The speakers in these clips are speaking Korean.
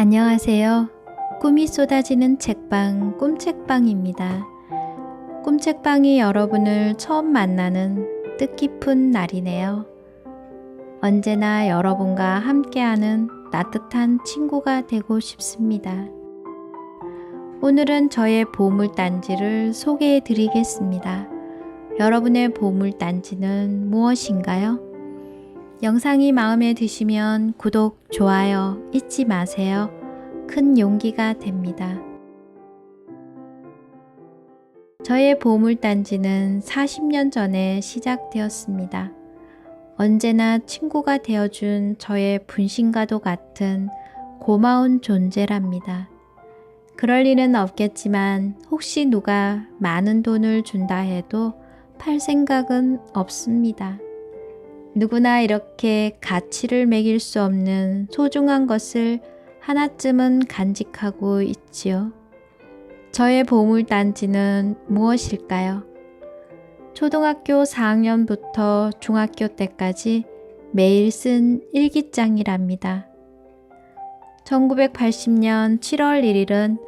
안녕하세요. 꿈이 쏟아지는 책방 꿈책방입니다. 꿈책방이 여러분을 처음 만나는 뜻깊은 날이네요. 언제나 여러분과 함께하는 따뜻한 친구가 되고 싶습니다. 오늘은 저의 보물단지를 소개해 드리겠습니다. 여러분의 보물단지는 무엇인가요? 영상이 마음에 드시면 구독, 좋아요 잊지 마세요. 큰 용기가 됩니다. 저의 보물단지는 40년 전에 시작되었습니다. 언제나 친구가 되어준 저의 분신과도 같은 고마운 존재랍니다. 그럴 리는 없겠지만 혹시 누가 많은 돈을 준다 해도 팔 생각은 없습니다. 누구나 이렇게 가치를 매길 수 없는 소중한 것을 하나쯤은 간직하고 있지요. 저의 보물단지는 무엇일까요? 초등학교 4학년부터 중학교 때까지 매일 쓴 일기장이랍니다. 1980년 7월 1일은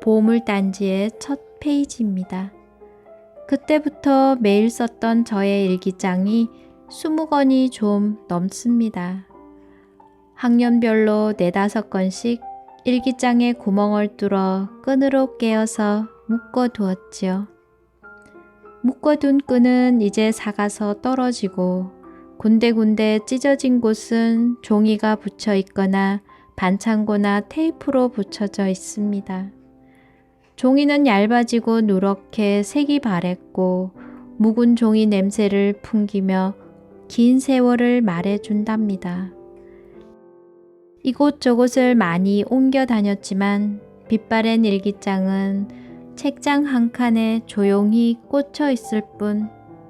보물단지의 첫 페이지입니다. 그때부터 매일 썼던 저의 일기장이 20권이 좀 넘습니다. 학년별로 네다섯 건씩 일기장에 구멍을 뚫어 끈으로 깨어서 묶어 두었지요. 묶어둔 끈은 이제 사가서 떨어지고 군데군데 찢어진 곳은 종이가 붙여 있거나 반창고나 테이프로 붙여져 있습니다. 종이는 얇아지고 누렇게 색이 바랬고 묵은 종이 냄새를 풍기며 긴 세월을 말해준답니다. 이곳저곳을 많이 옮겨 다녔지만 빛바랜 일기장은 책장 한 칸에 조용히 꽂혀 있을 뿐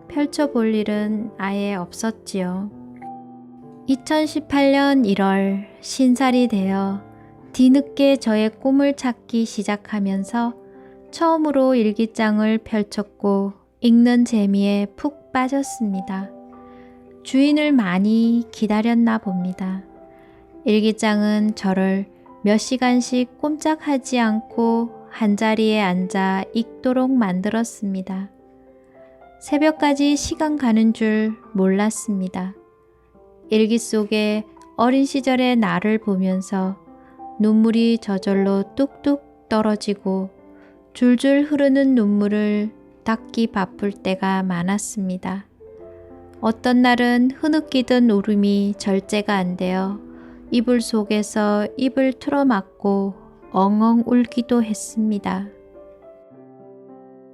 펼쳐볼 일은 아예 없었지요. 2018년 1월 신살이 되어 뒤늦게 저의 꿈을 찾기 시작하면서 처음으로 일기장을 펼쳤고 읽는 재미에 푹 빠졌습니다. 주인을 많이 기다렸나 봅니다. 일기장은 저를 몇 시간씩 꼼짝하지 않고 한자리에 앉아 읽도록 만들었습니다. 새벽까지 시간 가는 줄 몰랐습니다. 일기 속에 어린 시절의 나를 보면서 눈물이 저절로 뚝뚝 떨어지고 줄줄 흐르는 눈물을 닦기 바쁠 때가 많았습니다. 어떤 날은 흐느끼던 울음이 절제가 안 되어 이불 속에서 입을 틀어막고 엉엉 울기도 했습니다.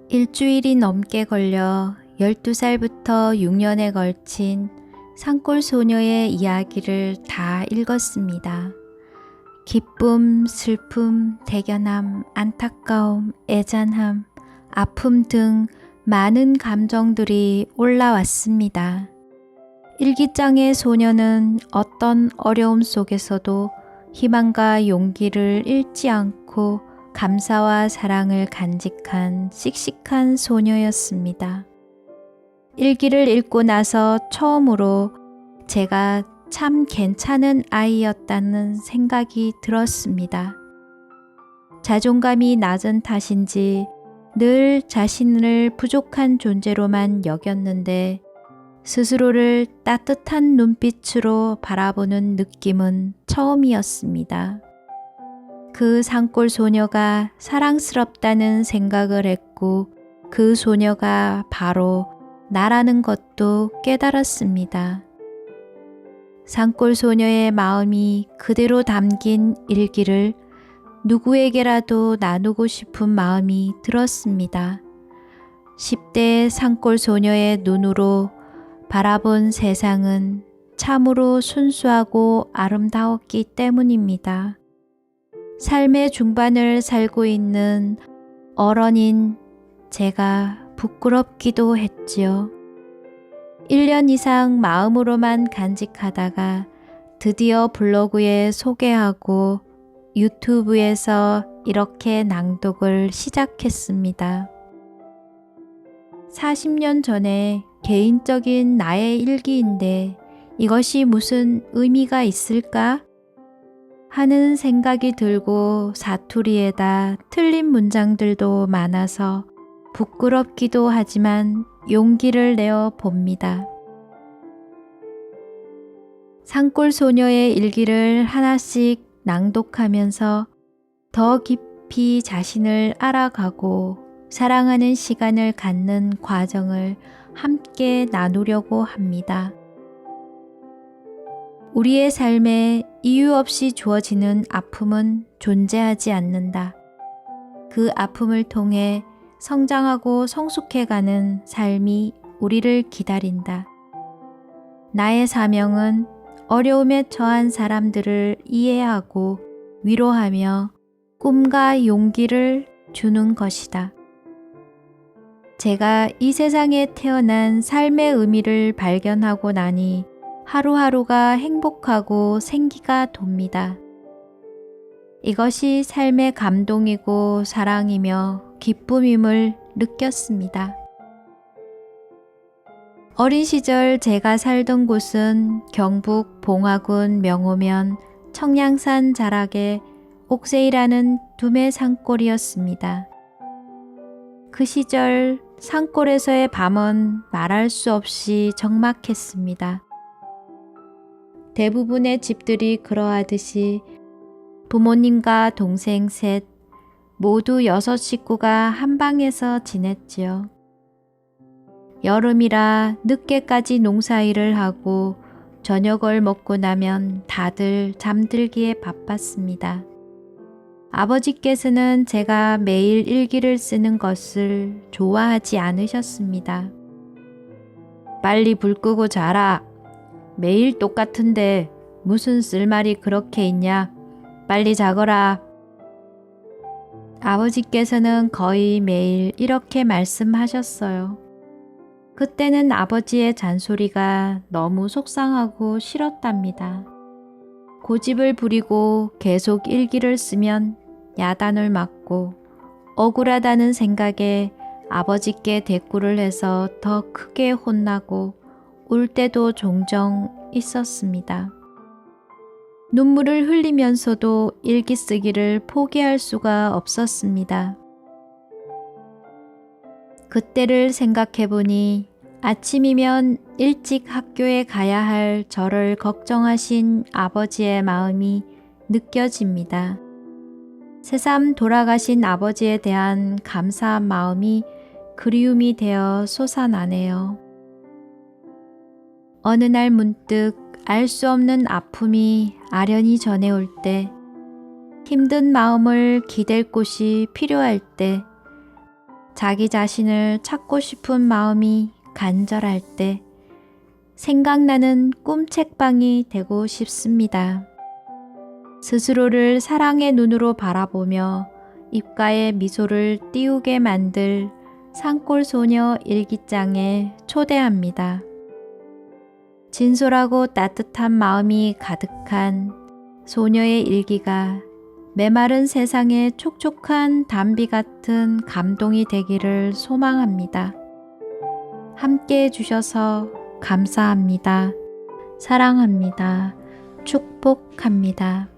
일주일이 넘게 걸려 12살부터 6년에 걸친 산골 소녀의 이야기를 다 읽었습니다. 기쁨, 슬픔, 대견함, 안타까움, 애잔함, 아픔 등 많은 감정들이 올라왔습니다. 일기장의 소녀는 어떤 어려움 속에서도 희망과 용기를 잃지 않고 감사와 사랑을 간직한 씩씩한 소녀였습니다. 일기를 읽고 나서 처음으로 제가 참 괜찮은 아이였다는 생각이 들었습니다. 자존감이 낮은 탓인지 늘 자신을 부족한 존재로만 여겼는데 스스로를 따뜻한 눈빛으로 바라보는 느낌은 처음이었습니다. 그 산골 소녀가 사랑스럽다는 생각을 했고 그 소녀가 바로 나라는 것도 깨달았습니다. 산골 소녀의 마음이 그대로 담긴 일기를 누구에게라도 나누고 싶은 마음이 들었습니다. 10대 산골 소녀의 눈으로 바라본 세상은 참으로 순수하고 아름다웠기 때문입니다. 삶의 중반을 살고 있는 어른인 제가 부끄럽기도 했지요. 1년 이상 마음으로만 간직하다가 드디어 블로그에 소개하고 유튜브에서 이렇게 낭독을 시작했습니다. 40년 전에 개인적인 나의 일기인데 이것이 무슨 의미가 있을까? 하는 생각이 들고 사투리에다 틀린 문장들도 많아서 부끄럽기도 하지만 용기를 내어 봅니다. 산골 소녀의 일기를 하나씩 낭독하면서 더 깊이 자신을 알아가고 사랑하는 시간을 갖는 과정을 함께 나누려고 합니다. 우리의 삶에 이유 없이 주어지는 아픔은 존재하지 않는다. 그 아픔을 통해 성장하고 성숙해가는 삶이 우리를 기다린다. 나의 사명은 어려움에 처한 사람들을 이해하고 위로하며 꿈과 용기를 주는 것이다. 제가 이 세상에 태어난 삶의 의미를 발견하고 나니 하루하루가 행복하고 생기가 돕니다. 이것이 삶의 감동이고 사랑이며 기쁨임을 느꼈습니다. 어린 시절 제가 살던 곳은 경북 봉화군 명호면 청량산 자락의 옥새이라는 두메 산골이었습니다. 그 시절 산골에서의 밤은 말할 수 없이 적막했습니다. 대부분의 집들이 그러하듯이 부모님과 동생 셋 모두 여섯 식구가 한 방에서 지냈지요. 여름이라 늦게까지 농사일을 하고 저녁을 먹고 나면 다들 잠들기에 바빴습니다. 아버지께서는 제가 매일 일기를 쓰는 것을 좋아하지 않으셨습니다. 빨리 불 끄고 자라. 매일 똑같은데 무슨 쓸말이 그렇게 있냐? 빨리 자거라. 아버지께서는 거의 매일 이렇게 말씀하셨어요. 그때는 아버지의 잔소리가 너무 속상하고 싫었답니다. 고집을 부리고 계속 일기를 쓰면 야단을 맞고 억울하다는 생각에 아버지께 대꾸를 해서 더 크게 혼나고 울 때도 종종 있었습니다. 눈물을 흘리면서도 일기 쓰기를 포기할 수가 없었습니다. 그때를 생각해 보니 아침이면 일찍 학교에 가야 할 저를 걱정하신 아버지의 마음이 느껴집니다. 새삼 돌아가신 아버지에 대한 감사한 마음이 그리움이 되어 솟아나네요. 어느 날 문득 알 수 없는 아픔이 아련히 전해올 때, 힘든 마음을 기댈 곳이 필요할 때, 자기 자신을 찾고 싶은 마음이 간절할 때, 생각나는 꿈책방이 되고 싶습니다. 스스로를 사랑의 눈으로 바라보며 입가에 미소를 띄우게 만들 산골 소녀 일기장에 초대합니다. 진솔하고 따뜻한 마음이 가득한 소녀의 일기가 메마른 세상에 촉촉한 담비 같은 감동이 되기를 소망합니다. 함께 해주셔서 감사합니다. 사랑합니다. 축복합니다.